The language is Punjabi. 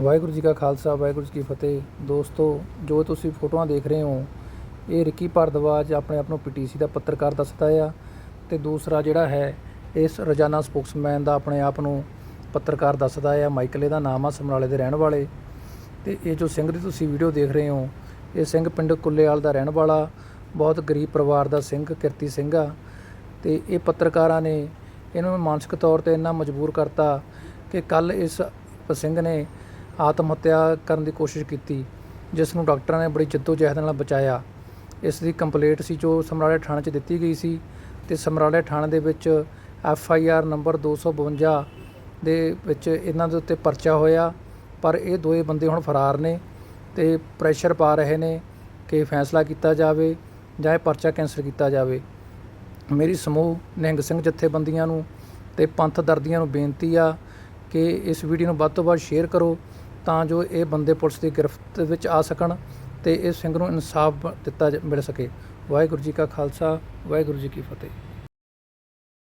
ਵਾਹਿਗੁਰੂ ਜੀ ਕਾ ਖਾਲਸਾ, ਵਾਹਿਗੁਰੂ ਜੀ ਕੀ ਫਤਿਹ। ਦੋਸਤੋ, ਜੋ ਤੁਸੀਂ ਫੋਟੋਆਂ ਦੇਖ ਰਹੇ ਹੋ, ਇਹ ਰਿੱਕੀ ਭਾਰਦਵਾਜ ਆਪਣੇ ਆਪ ਨੂੰ ਪੀਟੀਸੀ ਦਾ ਪੱਤਰਕਾਰ ਦੱਸਦਾ ਆ ਤੇ ਦੂਸਰਾ ਜਿਹੜਾ ਹੈ, ਇਸ ਰੋਜ਼ਾਨਾ ਸਪੋਕਸਮੈਨ ਦਾ ਆਪਣੇ ਆਪ ਨੂੰ ਪੱਤਰਕਾਰ ਦੱਸਦਾ ਆ। ਮਾਈਕਲ, ਇਹਦਾ ਨਾਮ ਆ, ਸਮਰਾਲੇ ਦੇ ਰਹਿਣ ਵਾਲੇ। ਤੇ ਇਹ ਜੋ ਸਿੰਘ ਦੀ ਤੁਸੀਂ ਵੀਡੀਓ ਦੇਖ ਰਹੇ ਹੋ, ਇਹ ਸਿੰਘ ਪਿੰਡ ਕੁੱਲੇਵਾਲ ਦਾ ਰਹਿਣ ਵਾਲਾ, ਬਹੁਤ ਗਰੀਬ ਪਰਿਵਾਰ ਦਾ ਸਿੰਘ, ਕਿਰਤੀ ਸਿੰਘ ਆ। ਤੇ ਇਹ ਪੱਤਰਕਾਰਾਂ ਨੇ ਇਹਨੂੰ ਮਾਨਸਿਕ ਤੌਰ ਤੇ ਇੰਨਾ ਮਜਬੂਰ ਕਰਤਾ ਕਿ ਕੱਲ ਇਸ ਸਿੰਘ ਨੇ ਆਤਮ ਹੱਤਿਆ ਕਰਨ ਦੀ ਕੋਸ਼ਿਸ਼ ਕੀਤੀ, ਜਿਸ ਨੂੰ ਡਾਕਟਰਾਂ ਨੇ ਬੜੀ ਜਹਿਦ ਨਾਲ ਬਚਾਇਆ। ਇਸ ਦੀ ਕੰਪਲੇਂਟ ਸੀ ਜੋ ਸਮਰਾਲੇ ਥਾਣੇ 'ਚ ਦਿੱਤੀ ਗਈ ਸੀ ਤੇ ਸਮਰਾਲੇ ਥਾਣੇ ਦੇ ਵਿੱਚ ਐਫ ਆਈ ਆਰ ਨੰਬਰ 252 ਦੇ ਵਿੱਚ ਇਹਨਾਂ ਦੇ ਉੱਤੇ ਪਰਚਾ ਹੋਇਆ, ਪਰ ਇਹ ਦੋਏ ਬੰਦੇ ਹੁਣ ਫਰਾਰ ਨੇ ਤੇ ਪ੍ਰੈਸ਼ਰ ਪਾ ਰਹੇ ਨੇ ਕਿ ਫੈਸਲਾ ਕੀਤਾ ਜਾਵੇ ਜਾਂ ਇਹ ਪਰਚਾ ਕੈਂਸਲ ਕੀਤਾ ਜਾਵੇ। ਮੇਰੀ ਸਮੂਹ ਨਿਹੰਗ ਸਿੰਘ ਜਥੇਬੰਦੀਆਂ ਨੂੰ ਤੇ ਪੰਥ ਦਰਦੀਆਂ ਨੂੰ ਬੇਨਤੀ ਆ ਕਿ ਇਸ ਵੀਡੀਓ ਨੂੰ ਵੱਧ ਤੋਂ ਵੱਧ ਸ਼ੇਅਰ ਕਰੋ ਤਾਂ ਜੋ ਇਹ ਬੰਦੇ ਪੁਲਿਸ ਦੀ ਗ੍ਰਿਫਤ ਵਿੱਚ ਆ ਸਕਣ ਤੇ ਇਹ ਸਿੰਘ ਨੂੰ ਇਨਸਾਫ ਦਿੱਤਾ ਜ- ਮਿਲ ਸਕੇ। ਵਾਹਿਗੁਰੂ ਜੀ ਕਾ ਖਾਲਸਾ, ਵਾਹਿਗੁਰੂ ਜੀ ਕੀ ਫਤਿਹ।